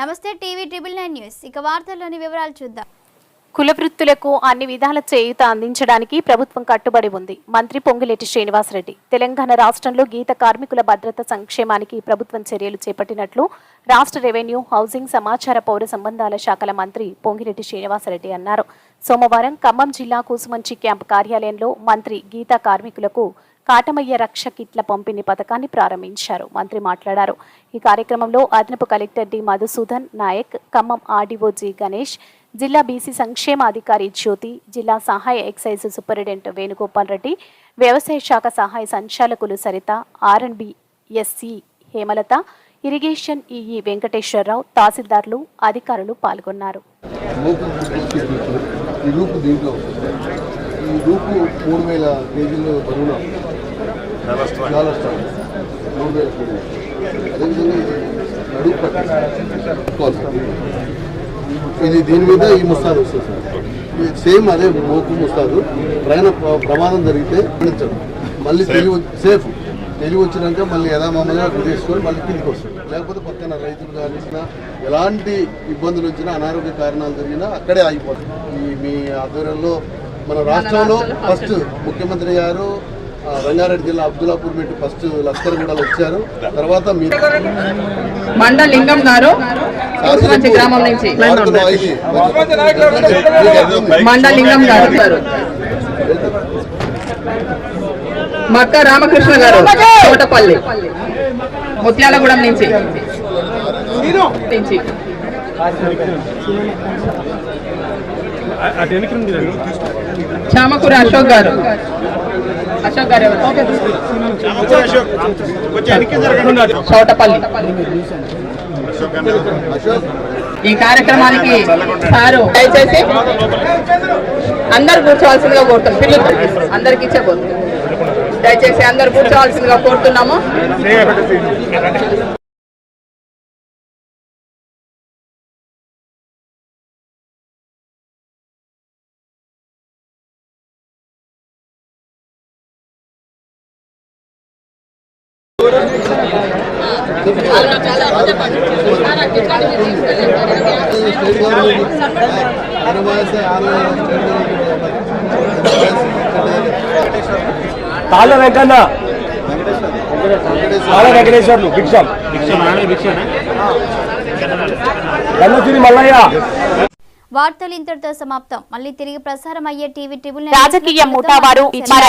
నమస్తే TV triple nine news. ఇక వార్తల్లోని వివరాలు చూద్దాం. కులవృత్తులకు అన్ని విధాల చేయూత అందించడానికి ప్రభుత్వం కట్టుబడి ఉంది. మంత్రి పొంగులేటి శ్రీనివాసరెడ్డి తెలంగాణ రాష్ట్రంలో గీత కార్మికుల భద్రత సంక్షేమానికి ప్రభుత్వం చర్యలు చేపట్టినట్లు రాష్ట్ర రెవెన్యూ హౌసింగ్ సమాచార పౌర సంబంధాల శాఖల మంత్రి పొంగిరెడ్డి శ్రీనివాసరెడ్డి అన్నారు. సోమవారం ఖమ్మం జిల్లా కూసుమంచి క్యాంపు కార్యాలయంలో మంత్రి గీతా కార్మికులకు కాటమయ్య రక్ష కిట్ల పంపిణీ పథకాన్ని ప్రారంభించారు. మంత్రి మాట్లాడారు. ఈ కార్యక్రమంలో అదనపు collector D. Madhusudan Naik Khammam RDO G. Ganesh జిల్లా బీసీ సంక్షేమ అధికారి జ్యోతి జిల్లా సహాయ ఎక్సైజ్ సూపరింటెండెంట్ వేణుగోపాల్ రెడ్డి వ్యవసాయ శాఖ సహాయ సంచాలకులు Saritha RNB SC Hemalatha irrigation EE Venkateswararao తహసీల్దార్లు అధికారులు పాల్గొన్నారు. ఈ రూపు మూడు వేల కేజీలు బరువున? చాలా స్టాండ్ మూడు వేల కేజీలు అదేవిధంగా ఇది నడుపు ఇది దీని మీద ఈ ముస్తాదు వస్తుంది సార్. సేమ్ అదే మోకు ముస్తాదు ప్రయాణ ప్ర- ప్రమాదం జరిగితే మరణించడం మళ్ళీ తెలివి సేఫ్. తెలివి వచ్చినాక మళ్ళీ యథామామూలుగా గుర్తించుకొని మళ్ళీ కిందికి వస్తుంది. లేకపోతే పక్కన రైతులు కానీ ఎలాంటి ఇబ్బందులు వచ్చినా అనారోగ్య కారణాలు జరిగినా అక్కడే ఆగిపోతుంది ఈ మీ ఆధ్వర్యంలో మన రాష్ట్రంలో ఫస్ట్ ముఖ్యమంత్రి గారు రంగారెడ్డి జిల్లా అబ్దుల్లాపూర్ మెట్టు ఫస్ట్ లష్కర్ కూడా వచ్చారు. తర్వాత మీరు మండలింగం గారు గ్రామం నుంచి. గారు మక్క రామకృష్ణ గారు తోటపల్లి. ముత్యాలగూడెం నుంచి. నుంచి. చామకూర అశోక్ గారు. అశోక్ గారు ఎవరు? చోటపల్లి. అశోక్ ఈ కార్యక్రమానికి సారు దయచేసి అందరు కూర్చోవాల్సిందిగా కోరుతున్నాం. పిల్లలు అందరికి ఇచ్చే దయచేసి అందరు కూర్చోవాల్సిందిగా కోరుతున్నాము. తాళ్ళ వెంకన్న తాళ్ళ వెంకటేశ్వర్లు భిక్షం కన్నసిరి మల్లయ్య. వార్తలు ఇంతటితో సమాప్తం. మళ్ళీ తిరిగి ప్రసారం అయ్యే టీవీ ట్రిబుల్ రాజకీయ ముఠా వారు ఇచ్చిన